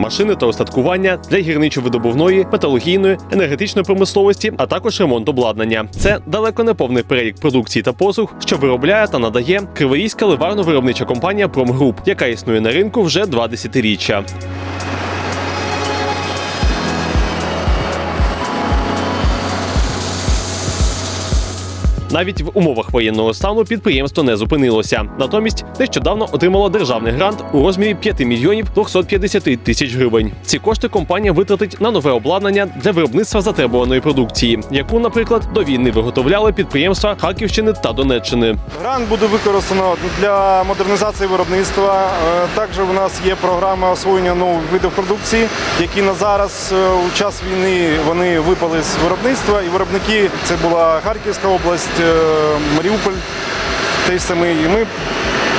машини та устаткування для гірничо-видобувної, металургійної, енергетичної промисловості, а також ремонт обладнання. Це далеко не повний перелік продукції та послуг, що виробляє та надає Криворізька ливарно-виробнича компанія Промгруп, яка існує на ринку вже два десятиріччя. Навіть в умовах воєнного стану підприємство не зупинилося. Натомість нещодавно отримало державний грант у розмірі 5 мільйонів 250 тисяч гривень. Ці кошти компанія витратить на нове обладнання для виробництва затребуваної продукції, яку, наприклад, до війни виготовляли підприємства Харківщини та Донеччини. Грант буде використано для модернізації виробництва. Е, Також у нас є програма освоєння нових видів продукції, які на зараз е, у час війни вони випали з виробництва. І виробники це була Харківська область, Маріуполь, той самий. І ми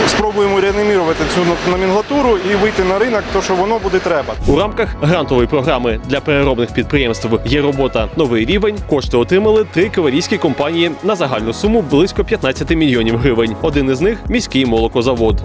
спробуємо реанімірувати цю номенклатуру і вийти на ринок, то що воно буде треба. У рамках грантової програми для переробних підприємств є робота новий рівень. Кошти отримали три кавалійські компанії на загальну суму близько 15 мільйонів гривень. Один із них міський молокозавод.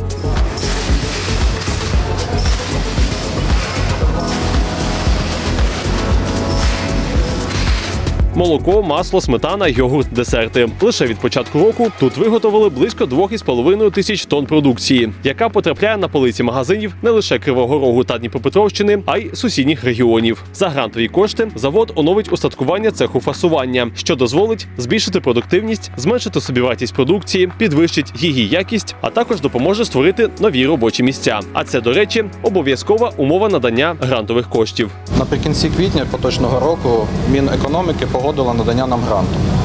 Молоко, масло, сметана, йогурт, десерти. Лише від початку року тут виготовили близько 2,5 тисяч тонн продукції, яка потрапляє на полиці магазинів не лише Кривого Рогу та Дніпропетровщини, а й сусідніх регіонів. За грантові кошти завод оновить устаткування цеху фасування, що дозволить збільшити продуктивність, зменшити собівартість продукції, підвищить її якість, а також допоможе створити нові робочі місця. А це, до речі, обов'язкова умова надання грантових коштів. Наприкінці квітня поточного року Мінекономіки погодило надання нам гранту.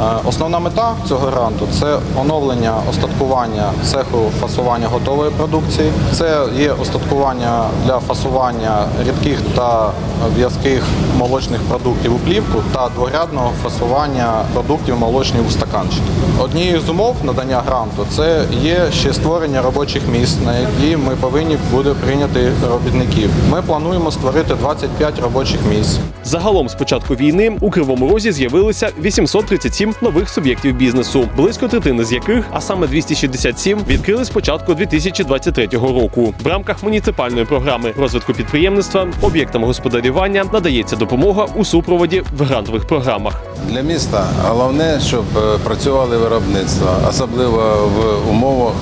Е, Основна мета цього гранту це оновлення остаткування цеху фасування готової продукції. Це є остаткування для фасування рідких та в'язких молочних продуктів у плівку та дворядного фасування продуктів молочних у стаканчики. Однією з умов надання гранту це є ще створення робочих місць, на які ми повинні буде прийняти робітників. Ми плануємо створити 25 робочих місць. Загалом з початку війни у Кривому Розі з'явилися 837 нових суб'єктів бізнесу, близько третини з яких, а саме 267, відкрили з початку 2023 року. В рамках муніципальної програми розвитку підприємництва об'єктам господарювання надається допомога у супроводі в грантових програмах. Для міста головне, щоб е, працювали виробництва, особливо в умовах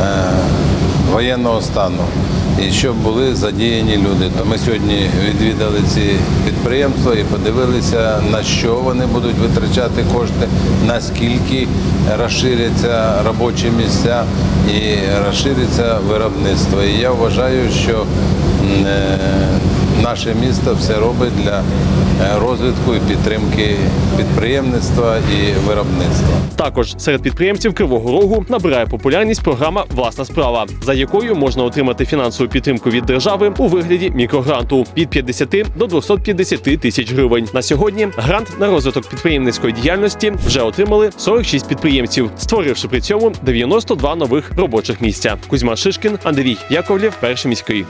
е, воєнного стану. І щоб були задіяні люди. То ми сьогодні відвідали ці підприємства і подивилися, на що вони будуть витрачати кошти, наскільки розширяться робочі місця і розшириться виробництво. І я вважаю, що е, наше місто все робить для е, розвитку і підтримки підприємництва і виробництва. Також серед підприємців Кривого Рогу набирає популярність програма Власна справа, за якою можна отримати фінансову підтримку від держави у вигляді мікрогранту від 50 до 250 тисяч гривень. На сьогодні грант на розвиток підприємницької діяльності вже отримали 46 підприємців, створивши при цьому 92 нових робочих місця. Кузьма Шишкін, Андрій Яковлєв, перший міський.